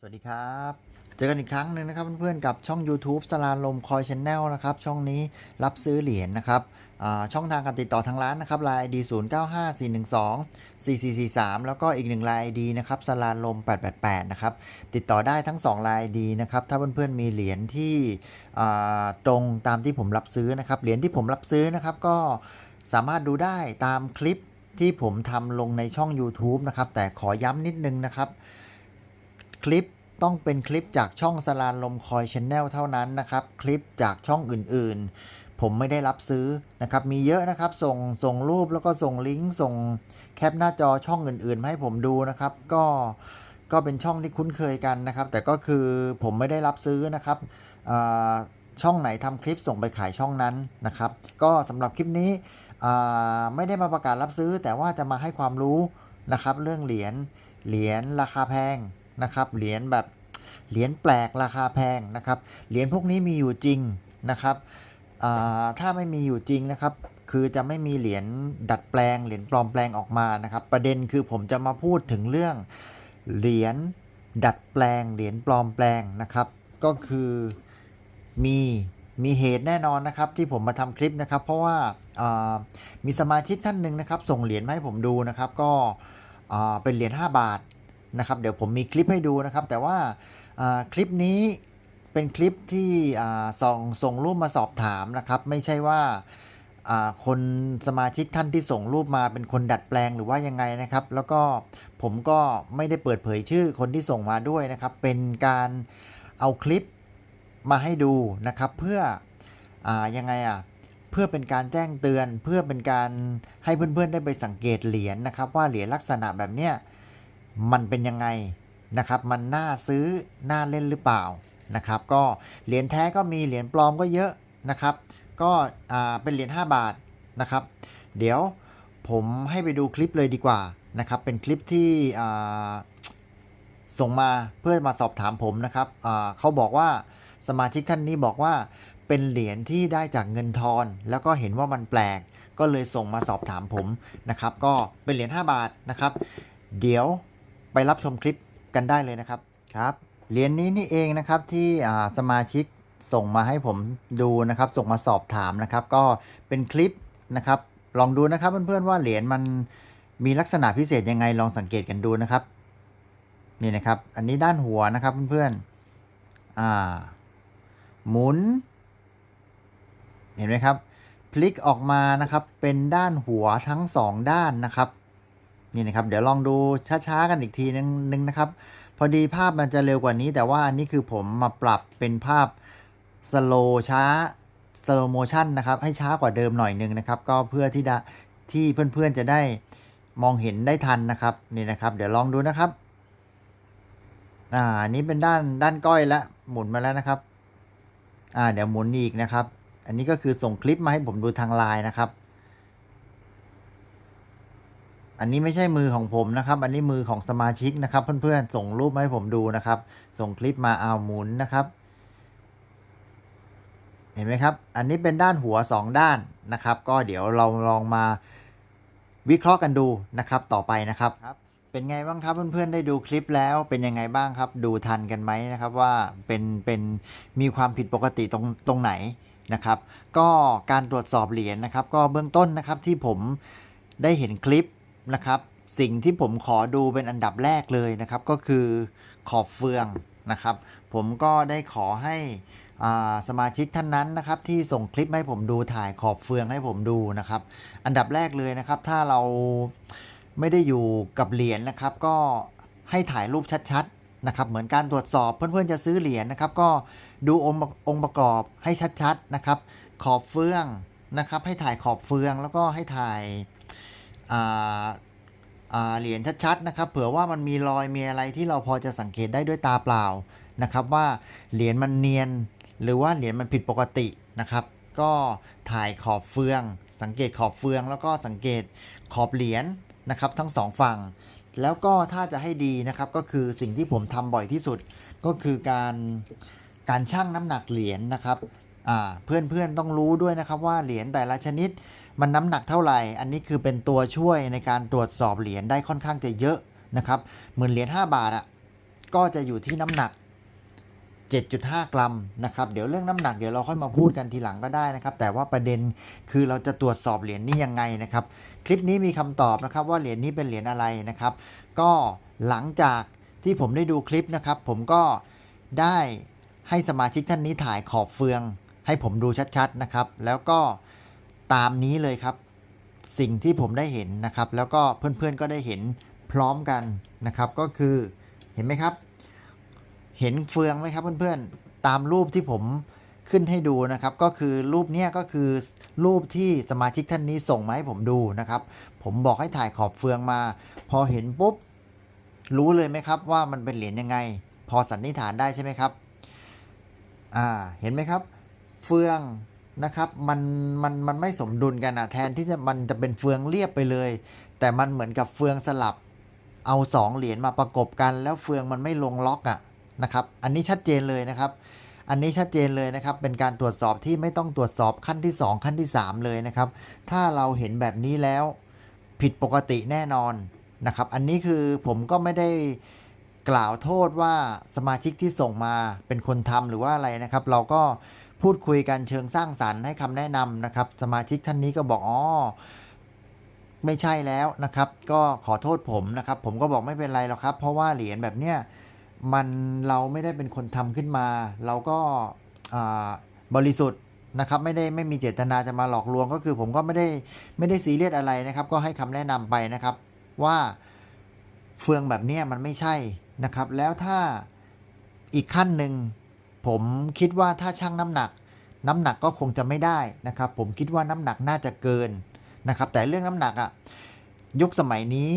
สวัสดีครับ เจอกันอีกครั้งหนึ่งนะครับเพื่อนๆกับช่อง YouTube สลาลมคอยชแนลนะครับช่องนี้รับซื้อเหรียญนะครับช่องทางการติดต่อทางร้านนะครับ Line ID 0 9 5 4 1 2 4 4 4 3 แล้วก็อีกหนึ่ง Line ID นะครับสลาลม 888 นะครับ ติดต่อได้ทั้ง2 Line ID นะครับ ถ้าเพื่อนๆมีเหรียญที่ตรงตามที่ผมรับซื้อนะครับ เหรียญที่ผมรับซื้อนะครับก็สามารถดูได้ตามคลิปที่ผมทำลงในช่อง YouTube นะครับแต่ขอย้ำนิดนึงนะครับคลิป ต้องเป็นคลิปจากช่องสลานลมคอยชแนลเท่านั้นนะครับ คลิปจากช่องอื่นๆ ผมไม่ได้รับซื้อนะครับ มีเยอะนะครับ ส่งส่งรูปแล้วก็ส่งลิงก์ส่งแคปหน้าจอช่องอื่นๆมาให้ผมดูนะครับ ก็ก็เป็นช่องที่คุ้นเคยกันนะครับ แต่ก็คือผมไม่ได้รับซื้อนะครับช่องไหนทำคลิปส่งไปขายช่องนั้นนะครับ ก็สำหรับคลิปนี้ไม่ได้มาประกาศรับซื้อ แต่ว่าจะมาให้ความรู้นะครับ เรื่องเหรียญเหรียญราคาแพง นะครับเหรียญแบบเหรียญแปลกราคาแพงนะครับเหรียญพวกนี้มีอยู่จริงนะครับถ้าไม่มีอยู่จริงนะครับ คือจะไม่มีเหรียญดัดแปลงเหรียญปลอมแปลงออกมานะครับ ประเด็นคือผมจะมาพูดถึงเรื่องเหรียญดัดแปลงเหรียญปลอมแปลงนะครับ ก็คือมีมีเหตุแน่นอนนะครับที่ผมมาทำคลิปนะครับ เพราะว่ามีสมาชิกท่านหนึ่งนะครับ ส่งเหรียญมาให้ผมดูนะครับ ก็เป็นเหรียญ5บาท นะครับเดี๋ยวผมมีคลิปให้ดูนะครับ แต่ว่าคลิปนี้เป็นคลิปที่ส่งส่งรูปมาสอบถามนะครับ ไม่ใช่ว่าคนสมาชิกท่านที่ส่งรูปมาเป็นคนดัดแปลงหรือว่ายังไงนะครับ แล้วก็ผมก็ไม่ได้เปิดเผยชื่อคนที่ส่งมาด้วยนะครับ เป็นการเอาคลิปมาให้ดูนะครับ เพื่ออยังไงอะเพื่อเป็นการแจ้งเตือน เพื่อเป็นการให้เพื่อนๆได้ไปสังเกตเหรียญนะครับ ว่าเหรียญลักษณะแบบเนี้ย มันเป็นยังไงนะครับ มันน่าซื้อน่าเล่นหรือเปล่านะครับ ก็เหรียญแท้ก็มีเหรียญปลอมก็เยอะนะครับ ก็เป็นเหรียญ5บาทนะครับ เดี๋ยวผมให้ไปดูคลิปเลยดีกว่านะครับ เป็นคลิปที่ส่งมาเพื่อมาสอบถามผมนะครับเขาบอกว่าสมาชิกท่านนี้บอกว่าเป็นเหรียญที่ได้จากเงินทอน แล้วก็เห็นว่ามันแปลก ก็เลยส่งมาสอบถามผมนะครับ ก็เป็นเหรียญ5บาทนะครับ เดี๋ยว ไปรับชมคลิปกันได้เลยนะครับครับเหรียญนี้นี่เองนะครับที่สมาชิกส่งมาให้ผมดูนะครับ ส่งมาสอบถามนะครับ ก็เป็นคลิปนะครับ ลองดูนะครับเพื่อนๆว่าเหรียญมันมีลักษณะพิเศษยังไงลองสังเกตกันดูนะครับ นี่นะครับ อันนี้ด้านหัวนะครับเพื่อนๆอ่า หมุน เห็นไหมครับ พลิกออกมานะครับเป็นด้านหัวทั้งสองด้านนะครับ นี่นะครับ เดี๋ยวลองดูช้าๆกันอีกทีนึงนึงนะครับ พอดีภาพมันจะเร็วกว่านี้ แต่ว่าอันนี้คือผมมาปรับเป็นภาพสโลช้าสโลโมชันนะครับให้ช้ากว่าเดิมหน่อยนึงนะครับ ก็เพื่อที่ที่เพื่อนๆจะได้มองเห็นได้ทันนะครับนี่นะครับ เดี๋ยวลองดูนะครับอ่าอันนี้เป็นด้านด้านก้อยแล้วหมุนมาแล้วนะครับอ่าเดี๋ยวหมุนอีกนะครับ อันนี้ก็คือส่งคลิปมาให้ผมดูทางไลน์นะครับ อันนี้ไม่ใช่มือของผมนะครับ อันนี้มือของสมาชิกนะครับ เพื่อนๆ ส่งรูปมาให้ผมดูนะครับ ส่งคลิปมาเอาหมุนนะครับ เห็นไหมครับ อันนี้เป็นด้านหัว 2 ด้านนะครับ ก็เดี๋ยวเราลองมาวิเคราะห์กันดูนะครับ ต่อไปนะครับ เป็นไงบ้างครับเพื่อนๆ ได้ดูคลิปแล้วเป็นยังไงบ้างครับ ดูทันกันไหมนะครับว่าเป็นเป็นมีความผิดปกติตรงตรงไหนนะครับ ก็การตรวจสอบเหรียญนะครับ ก็เบื้องต้นนะครับที่ผมได้เห็นคลิป นะครับ สิ่งที่ผมขอดูเป็นอันดับแรกเลยนะครับ ก็คือขอบเฟืองนะครับ ผมก็ได้ขอให้สมาชิกท่านนั้นนะครับ ที่ส่งคลิปให้ผมดูถ่ายขอบเฟืองให้ผมดูนะครับ อันดับแรกเลยนะครับ ถ้าเราไม่ได้อยู่กับเหรียญนะครับ ก็ให้ถ่ายรูปชัดๆนะครับ เหมือนการตรวจสอบเพื่อนๆจะซื้อเหรียญนะครับ ก็ดูองค์งประกอบให้ชัดๆนะครับ ขอบเฟืองนะครับ ให้ถ่ายขอบเฟืองแล้วก็ให้ถ่าย เหรียญชัดๆนะครับ เผื่อว่ามันมีรอยมีอะไรที่เราพอจะสังเกตได้ด้วยตาเปล่านะครับ ว่าเหรียญมันเนียน หรือว่าเหรียญมันผิดปกตินะครับ ก็ถ่ายขอบเฟือง สังเกตขอบเฟือง แล้วก็สังเกตขอบเหรียญนะครับ ทั้งสองฝั่ง แล้วก็ถ้าจะให้ดีนะครับก็คือสิ่งที่ผมทำบ่อยที่สุดก็คือการการชั่งน้ำหนักเหรียญนะครับอ่าเพื่อนๆต้องรู้ด้วยนะครับว่าเหรียญแต่ละชนิด มันน้ำหนักเท่าไหร่ อันนี้คือเป็นตัวช่วยในการตรวจสอบเหรียญได้ค่อนข้างจะเยอะนะครับเหมือนเหรียญ5บาทอะก็จะอยู่ที่น้ำหนัก 7.5 กรัมนะครับเดี๋ยวเรื่องน้ำหนักเดี๋ยวเราค่อยมาพูดกันทีหลังก็ได้นะครับ แต่ว่าประเด็นคือเราจะตรวจสอบเหรียญนี้ยังไงนะครับ คลิปนี้มีคำตอบนะครับว่าเหรียญนี้เป็นเหรียญอะไรนะครับ ก็หลังจากที่ผมได้ดูคลิปนะครับ ผมก็ได้ให้สมาชิกท่านนี้ถ่ายขอบเฟือง ให้ผมดูชัดๆนะครับ แล้วก็ ตามนี้เลยครับ สิ่งที่ผมได้เห็นนะครับ แล้วก็เพื่อนๆก็ได้เห็นพร้อมกันนะครับ ก็คือเห็นไหมครับ เห็นเฟืองไหมครับเพื่อนๆ ตามรูปที่ผมขึ้นให้ดูนะครับ ก็คือรูปเนี้ยก็คือรูปที่สมาชิกท่านนี้ส่งมาให้ผมดูนะครับ ผมบอกให้ถ่ายขอบเฟืองมา พอเห็นปุ๊บรู้เลยไหมครับว่ามันเป็นเหรียญยังไง พอสันนิษฐานได้ใช่ไหมครับ อ่า เห็นไหมครับ เฟือง นะครับมันมันมันไม่สมดุลกันอะแทนที่จะมันจะเป็นเฟืองเรียบไปเลย แต่มันเหมือนกับเฟืองสลับเอาสองเหรียญมาประกบกัน แล้วเฟืองมันไม่ลงล็อกอะนะครับอันนี้ชัดเจนเลยนะครับ อันนี้ชัดเจนเลยนะครับ เป็นการตรวจสอบที่ไม่ต้องตรวจสอบขั้นที่ 2 ขั้นที่ 3 เลยนะครับ ถ้าเราเห็นแบบนี้แล้วผิดปกติแน่นอนนะครับ อันนี้คือผมก็ไม่ได้กล่าวโทษว่าสมาชิกที่ส่งมาเป็นคนทำหรือว่าอะไรนะครับ เราก็ พูดคุยกันเชิงสร้างสรรค์ให้คำแนะนำนะครับ สมาชิกท่านนี้ก็บอกอ๋อไม่ใช่แล้วนะครับ ก็ขอโทษผมนะครับ ผมก็บอกไม่เป็นไรหรอกครับ เพราะว่าเหรียญแบบเนี้ยมันเราไม่ได้เป็นคนทำขึ้นมา เราก็บริสุทธิ์นะครับไม่ได้ไม่มีเจตนาจะมาหลอกลวงก็คือผมก็ไม่ได้ไม่ได้ซีเรียสอะไรนะครับ ก็ให้คำแนะนำไปนะครับ ว่าเฟืองแบบเนี้ยมันไม่ใช่นะครับ แล้วถ้าอีกขั้นหนึ่ง ผมคิดว่าถ้าชั่งน้ำหนัก น้ำหนักก็คงจะไม่ได้นะครับ ผมคิดว่าน้ำหนักน่าจะเกินนะครับ แต่เรื่องน้ำหนักอะยุคสมัยนี้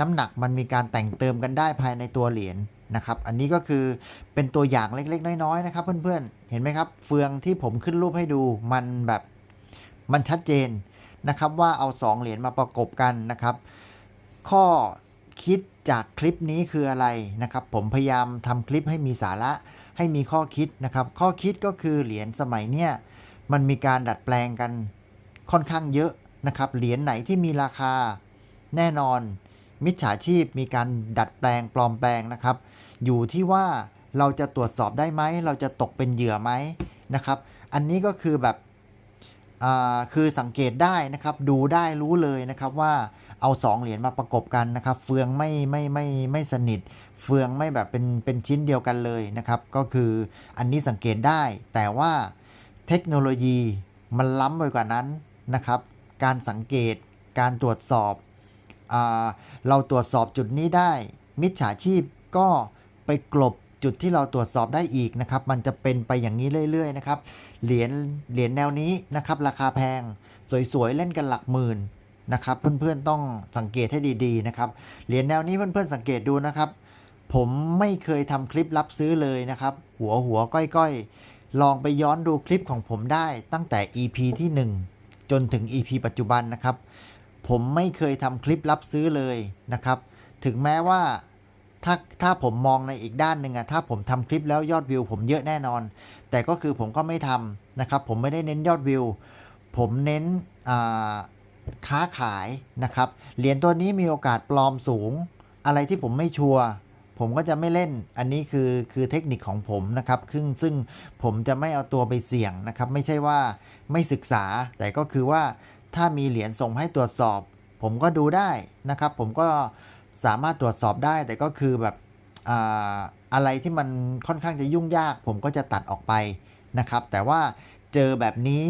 น้ำหนักมันมีการแต่งเติมกันได้ภายในตัวเหรียญนะครับ อันนี้ก็คือเป็นตัวอย่างเล็กๆ น้อยๆนะครับ เพื่อนๆ เห็นไหมครับ เฟืองที่ผมขึ้นรูปให้ดูมันแบบมันชัดเจนนะครับว่าเอา 2 เหรียญมาประกบกันนะครับ ข้อคิดจากคลิปนี้คืออะไรนะครับ ผมพยายามทำคลิปให้มีสาระ ให้มีข้อคิดนะครับ ข้อคิดก็คือเหรียญสมัยเนี้ยมันมีการดัดแปลงกันค่อนข้างเยอะนะครับ เหรียญไหนที่มีราคาแน่นอน มิจฉาชีพมีการดัดแปลงปลอมแปลงนะครับ อยู่ที่ว่าเราจะตรวจสอบได้ไหม เราจะตกเป็นเหยื่อไหมนะครับ อันนี้ก็คือแบบคือสังเกตได้นะครับ ดูได้รู้เลยนะครับว่า เอาสองเหรียญมาประกบกันนะครับ เฟืองไม่ไม่ไม่ไม่สนิท เฟืองไม่แบบเป็นเป็นชิ้นเดียวกันเลยนะครับ ก็คืออันนี้สังเกตได้ แต่ว่าเทคโนโลยีมันล้ำไปกว่านั้นนะครับ การสังเกตการตรวจสอบอเราตรวจสอบจุดนี้ได้ มิจฉาชีพก็ไปกลบจุดที่เราตรวจสอบได้อีกนะครับ มันจะเป็นไปอย่างนี้เรื่อยๆนะครับ เหรียญเหรียญแนวนี้นะครับ ราคาแพง สวยๆ เล่นกันหลักหมื่น นะครับ เพื่อนๆต้องสังเกตให้ดีๆนะครับ เหรียญแนวนี้เพื่อนๆสังเกตดูนะครับ ผมไม่เคยทำคลิปรับซื้อเลยนะครับ หัวหัวก้อยๆ ลองไปย้อนดูคลิปของผมได้ตั้งแต่ EP ที่ 1 จนถึง EP ปัจจุบันนะครับ ผมไม่เคยทำคลิปรับซื้อเลยนะครับ ถึงแม้ว่าถ้าถ้าผมมองในอีกด้านหนึ่งอะถ้าผมทำคลิปแล้วยอดวิว ผมเยอะแน่นอน แต่ก็คือผมก็ไม่ทำนะครับ ผมไม่ได้เน้นยอดวิว ผมเน้นอ่า ค้าขายนะครับ เหรียญตัวนี้มีโอกาสปลอมสูง อะไรที่ผมไม่ชัวร์ผมก็จะไม่เล่น อันนี้คือคือเทคนิคของผมนะครับซึ่งซึ่งผมจะไม่เอาตัวไปเสี่ยงนะครับ ไม่ใช่ว่าไม่ศึกษา แต่ก็คือว่าถ้ามีเหรียญส่งให้ตรวจสอบ ผมก็ดูได้นะครับ ผมก็สามารถตรวจสอบได้ แต่ก็คือแบบอ่าอะไรที่มันค่อนข้างจะยุ่งยาก ผมก็จะตัดออกไปนะครับ แต่ว่าเจอแบบนี้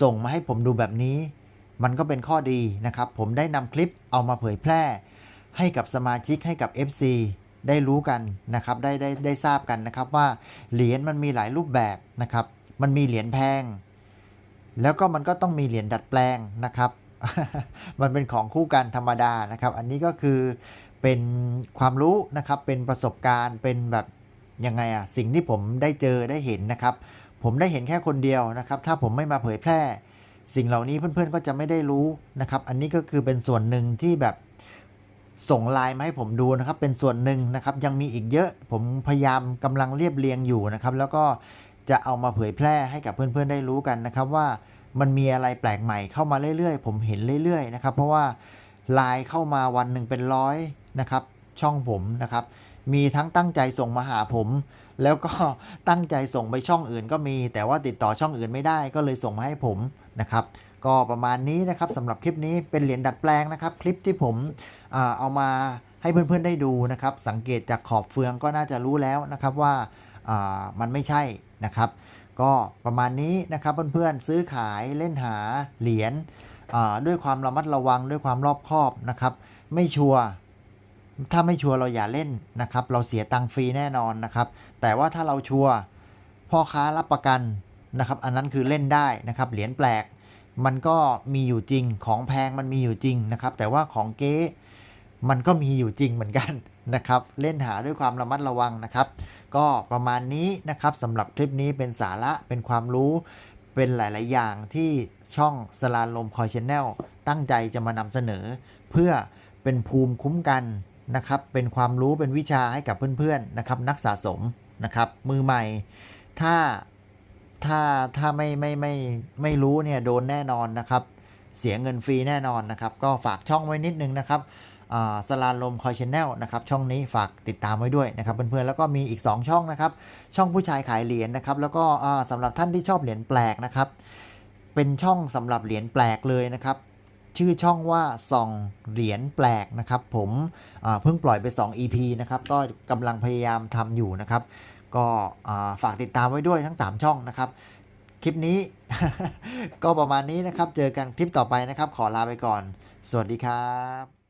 ส่งมาให้ผมดูแบบนี้ มันก็เป็นข้อดีนะครับ ผมได้นำคลิปเอามาเผยแพร่ ให้กับสมาชิกให้กับ FC ได้รู้กันนะครับได้ได้ได้ทราบกันนะครับว่าเหรียญมันมีหลายรูปแบบนะครับ มันมีเหรียญแพง แล้วก็มันก็ต้องมีเหรียญดัดแปลงนะครับ มันเป็นของคู่กันธรรมดานะครับ อันนี้ก็คือเป็นความรู้นะครับเป็นประสบการณ์เป็นแบบยังไงอะสิ่งที่ผมได้เจอได้เห็นนะครับ ผมได้เห็นแค่คนเดียวนะครับ ถ้าผมไม่มาเผยแพร่ สิ่งเหล่านี้เพื่อนๆก็จะไม่ได้รู้นะครับ อันนี้ก็คือเป็นส่วนหนึ่งที่แบบส่งไลน์มาให้ผมดูนะครับ เป็นส่วนหนึ่งนะครับ ยังมีอีกเยอะ ผมพยายามกำลังเรียบเรียงอยู่นะครับ แล้วก็จะเอามาเผยแพร่ให้กับเพื่อนๆได้รู้กันนะครับ ว่ามันมีอะไรแปลกใหม่เข้ามาเรื่อยๆ ผมเห็นเรื่อยๆนะครับ เพราะว่าไลน์เข้ามาวันหนึ่งเป็นร้อยนะครับ ช่องผมนะครับ มีทั้งตั้งใจส่งมาหาผม แล้วก็ตั้งใจส่งไปช่องอื่นก็มี แต่ว่าติดต่อช่องอื่นไม่ได้ก็เลยส่งมาให้ผม นะครับก็ประมาณนี้นะครับสำหรับคลิปนี้เป็นเหรียญดัดแปลงนะครับ คลิปที่ผมเอามาให้เพื่อนๆได้ดูนะครับ สังเกตจากขอบเฟืองก็น่าจะรู้แล้วนะครับว่ามันไม่ใช่นะครับ ก็ประมาณนี้นะครับเพื่อนๆซื้อขายเล่นหาเหรียญด้วยความระมัดระวังด้วยความรอบคอบนะครับ ไม่ชัวร์ถ้าไม่ชัวร์เราอย่าเล่นนะครับ เราเสียตังค์ฟรีแน่นอนนะครับ แต่ว่าถ้าเราชัวร์พ่อค้ารับประกัน นะครับ อันนั้นคือเล่นได้นะครับ เหรียญแปลกมันก็มีอยู่จริง ของแพงมันมีอยู่จริงนะครับ แต่ว่าของเก๊มันก็มีอยู่จริงเหมือนกันนะครับ เล่นหาด้วยความระมัดระวังนะครับ ก็ประมาณนี้นะครับสำหรับคลิปนี้เป็นสาระเป็นความรู้เป็นหลาย ๆ อย่างที่ช่องสลานลมคอยชแนลตั้งใจจะมานำเสนอ เพื่อเป็นภูมิคุ้มกันนะครับ เป็นความรู้เป็นวิชาให้กับเพื่อน ๆ นะครับ นักสะสมนะครับ มือใหม่ ถ้า ถ้าถ้าไม่ไม่ไม่ไม่รู้เนี่ยโดนแน่นอนนะครับ เสียเงินฟรีแน่นอนนะครับ ก็ฝากช่องไว้นิดนึงนะครับสลานลมคอยชแนลนะครับช่องนี้ฝากติดตามไว้ด้วยนะครับเพื่อนๆแล้วก็มีอีก 2 ช่องนะครับ ช่องผู้ชายขายเหรียญนะครับ แล้วก็อ่าสำหรับท่านที่ชอบเหรียญแปลกนะครับ เป็นช่องสำหรับเหรียญแปลกเลยนะครับ ชื่อช่องว่าส่องเหรียญแปลกนะครับ ผมเพิ่งปล่อยไป 2 EP นะครับก็กำลังพยายามทำอยู่นะครับ ก็ฝากติดตามไว้ด้วยทั้ง 3 ช่องนะครับ คลิปนี้ ก็ประมาณนี้นะครับ เจอกันคลิปต่อไปนะครับ ขอลาไปก่อน สวัสดีครับ